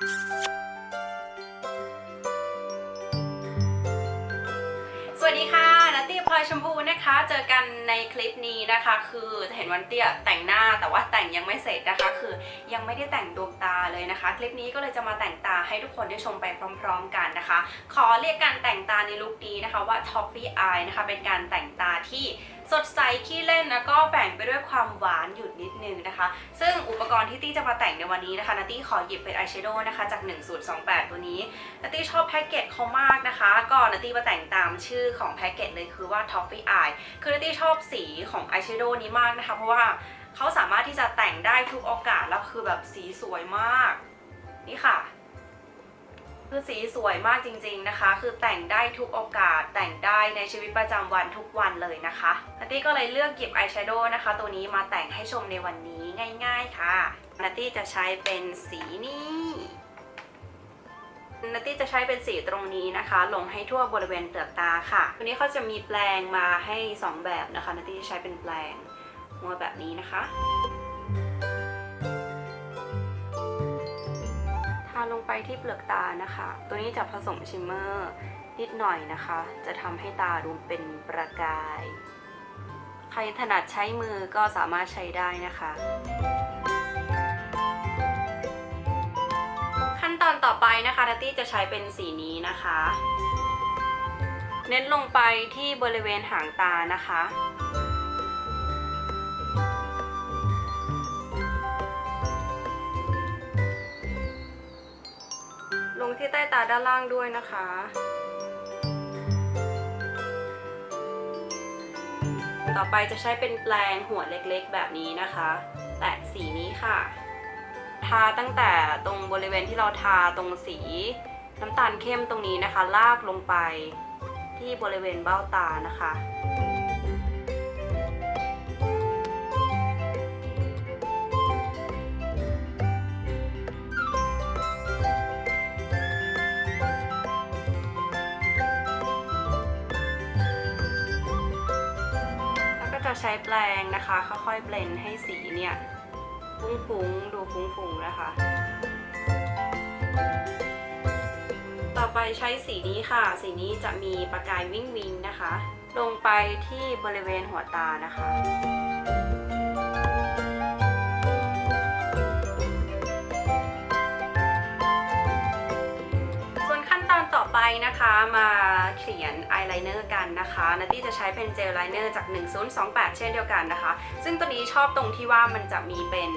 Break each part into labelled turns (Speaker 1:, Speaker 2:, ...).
Speaker 1: สวัสดีค่ะนัตตี้พลอยชมพูนะคะ เจอกันในคลิปนี้นะคะ คือจะเห็นวันเตี้ยแต่งหน้าแต่ว่าแต่งยังไม่เสร็จนะคะ คือยังไม่ได้แต่งดวงตาเลยนะคะ คลิปนี้ก็เลยจะมาแต่งตาให้ทุกคนได้ชมไปพร้อม ๆ กันนะคะ ขอเรียกการแต่งตาในลุคนี้นะคะว่า Toffee Eye นะคะ เป็นการแต่งตาที่ สดใสขี้เล่นแล้วก็แฝงไปด้วยความหวานอยู่นิดนึงนะคะ ซึ่งอุปกรณ์ที่ตี้จะมาแต่งในวันนี้นะคะนัตตี้ขอหยิบเป็นอายแชโดว์นะคะจาก 1028 ตัวนี้นัตตี้ชอบแพ็กเกจเขามากนะคะ ก็นัตตี้มาแต่งตามชื่อของแพ็กเกจเลยคือว่า Toffee Eye คือนัตตี้ชอบสีของอายแชโดว์นี้มากนะคะ เพราะว่าเขาสามารถที่จะแต่งได้ทุกโอกาสแล้วคือแบบสีสวยมาก นี่ค่ะ คือสีสวยมากจริงๆนะคะ คือแต่งได้ทุกโอกาสแต่งได้ในชีวิตประจำวันทุกวันเลยนะคะนัตตี้ก็เลยเลือกหยิบอายแชโดว์นะคะ ตัวนี้มาแต่งให้ชมในวันนี้ง่ายๆค่ะนัตตี้จะใช้เป็นสีนี้นัตตี้จะใช้เป็นสีตรงนี้นะคะ ลงให้ทั่วบริเวณเปลือกตาค่ะวันนี้เขาจะมีแปลงมาให้ 2 แบบนะคะนัตตี้จะใช้เป็นแปลงหัวแบบนี้นะคะาลงไปที่เปลือกตานะคะ ตัวนี้จะผสมชิมเมอร์นิดหน่อยนะคะ จะทำให้ตาดูเป็นประกาย ใครถนัดใช้มือก็สามารถใช้ได้นะคะ ขั้นตอนต่อไปนะคะนัตตี้จะใช้เป็นสีนี้นะคะ เน้นลงไปที่บริเวณหางตานะคะ ที่ใต้ตาด้านล่างด้วยนะคะ ต่อไปจะใช้เป็นแปลงหัวเล็กๆ แบบนี้นะคะ แตะสีนี้ค่ะ ทาตั้งแต่ตรงบริเวณที่เราทาตรงสีน้ำตาลเข้มตรงนี้นะคะ ลากลงไปที่บริเวณเบ้าตานะคะ จะใช้แปรงนะคะ ค่อยๆเบลนด์ให้สีเนี่ยฟุ้งๆดูฟุ้งๆนะคะ ต่อไปใช้สีนี้ค่ะ สีนี้จะมีประกายวิ่งวิงนะคะ ลงไปที่บริเวณหัวตานะคะ นต่อไปนะคะมาเขียนอายไลเนอร์กันนะคะนัตตี้จะใช้เป็นเจลไลเนอร์จาก 1028 เช่นเดียวกันนะคะ ซึ่งตัวนี้ชอบตรงที่ว่ามันจะมีเป็น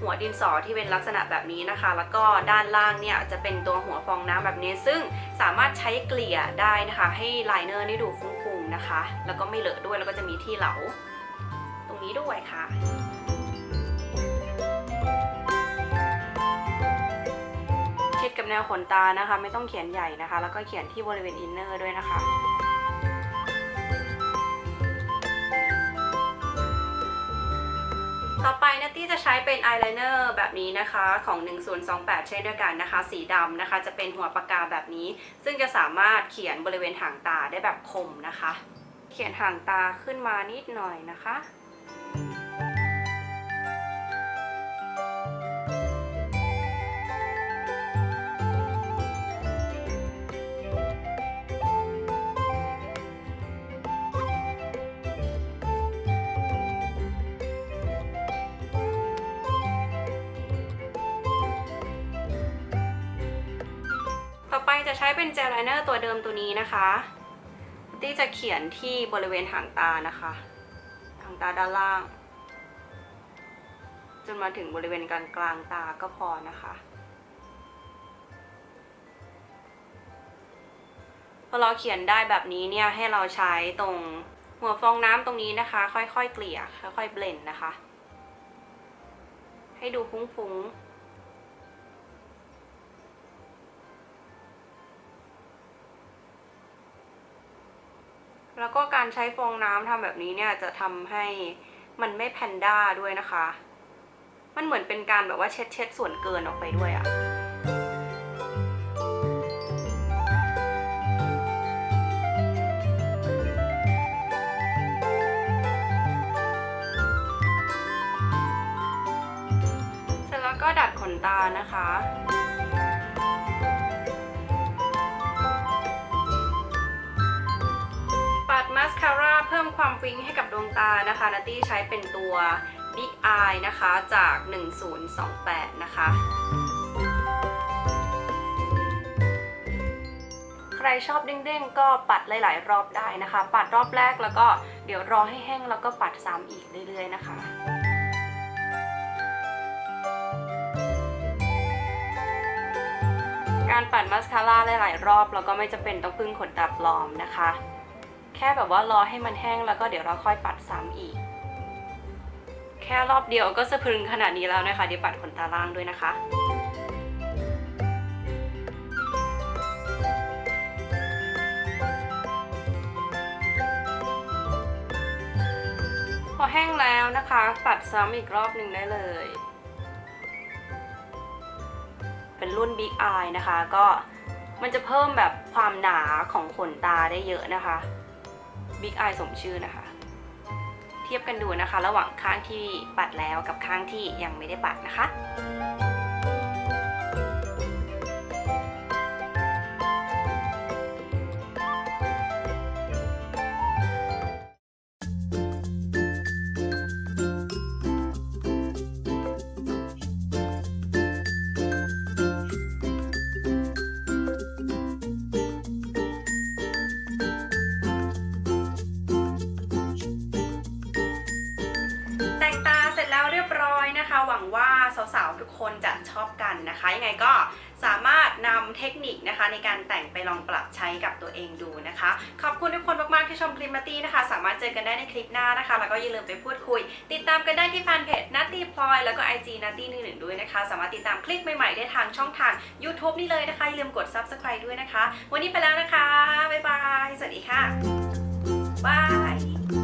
Speaker 1: หัวดินสอที่เป็นลักษณะแบบนี้นะคะ แล้วก็ด้านล่างเนี่ยจะเป็นตัวหัวฟองน้ำแบบนี้ ซึ่งสามารถใช้เกลี่ยได้นะคะ ให้ไลเนอร์นี่ดูฟุ้งๆนะคะ แล้วก็ไม่เลอะด้วยแล้วก็จะมีที่เหลา ตรงนี้ด้วยค่ะ แนวขนตานะคะ ไม่ต้องเขียนใหญ่นะคะ แล้วก็เขียนที่บริเวณอินเนอร์ด้วยนะคะต่อไปนัตตี้จะใช้เป็นอายไลเนอร์แบบนี้นะคะของ 1028 เช่นเดียวกันนะคะ สีดำนะคะ จะเป็นหัวปากกาแบบนี้ ซึ่งจะสามารถเขียนบริเวณหางตาได้แบบคมนะคะ เขียนหางตาขึ้นมานิดหน่อยนะคะ จะใช้เป็นเจลไลเนอร์ตัวเดิมตัวนี้นะคะตี้จะเขียนที่บริเวณหางตานะคะ หางตาด้านล่าง จนมาถึงบริเวณกลางกลางตาก็พอนะคะพอเราเขียนได้แบบนี้เนี่ยให้เราใช้ตรงหัวฟองน้ำตรงนี้นะคะ ค่อยๆเกลี่ยค่อยๆเบลนด์นะคะ ให้ดูฟุ้งๆ แล้วก็การใช้ฟองน้ำทำแบบนี้เนี่ยจะทำให้มันไม่แพนด้าด้วยนะคะ มันเหมือนเป็นการแบบว่าเช็ดเช็ดส่วนเกินออกไปด้วยอะเสร็จแล้วก็ดัดขนตานะคะ พิ่มความวิงให้กับดวงตานะคะนัตตี้ใช้เป็นตัว Big Eye นะคะจาก 1028 นะคะ ใครชอบเด้งๆ ก็ปัดหลายๆ รอบได้นะคะ ปัดรอบแรกแล้วก็เดี๋ยวรอให้แห้งแล้วก็ปัดซ้ำอีกเรื่อยๆ นะคะการปัดมาสคาร่าหลาย ๆ รอบ แล้วก็ไม่จำเป็นต้องพึ่งขนตาปลอมนะคะ ค่แบบว่ารอให้มันแห้งแล้วก็เดี๋ยวเราค่อยปัดซ้ำอีก แค่รอบเดียวก็สะพรึงขนาดนี้แล้วนะคะเดี๋ยวปัดขนตาล่างด้วยนะคะพอแห้งแล้วนะคะ ปัดซ้ำอีกรอบหนึ่งได้เลย เป็นรุ่น Big Eye นะคะ ก็มันจะเพิ่มแบบความหนาของขนตาได้เยอะนะคะ Big Eye สมชื่อนะคะ เทียบกันดูนะคะ ระหว่างข้างที่ปัดแล้วกับข้างที่ยังไม่ได้ปัดนะคะ วังว่าสาวๆทุกคนจะชอบกันนะคะ ยังไงก็สามารถนำเทคนิคนะคะ ในการแต่งไปลองปรับใช้กับตัวเองดูนะคะ ขอบคุณทุกคนมากๆที่ชมคลิปนัตตี้นะคะ สามารถเจอกันได้ในคลิปหน้านะคะ แล้วก็อย่าลืมไปพูดคุย ติดตามกันได้ที่แฟนเพจนัตตี้พลอยแล้วก็ IG นัตตี้หนึ่งหนึ่งด้วยนะคะ สามารถติดตามคลิปใหม่ๆได้ทางช่องทาง YouTube นี่เลยนะคะอย่าลืมกด subscribe ด้วยนะคะ วันนี้ไปแล้วนะคะบ๊ายบายสวัสดีค่ะบาย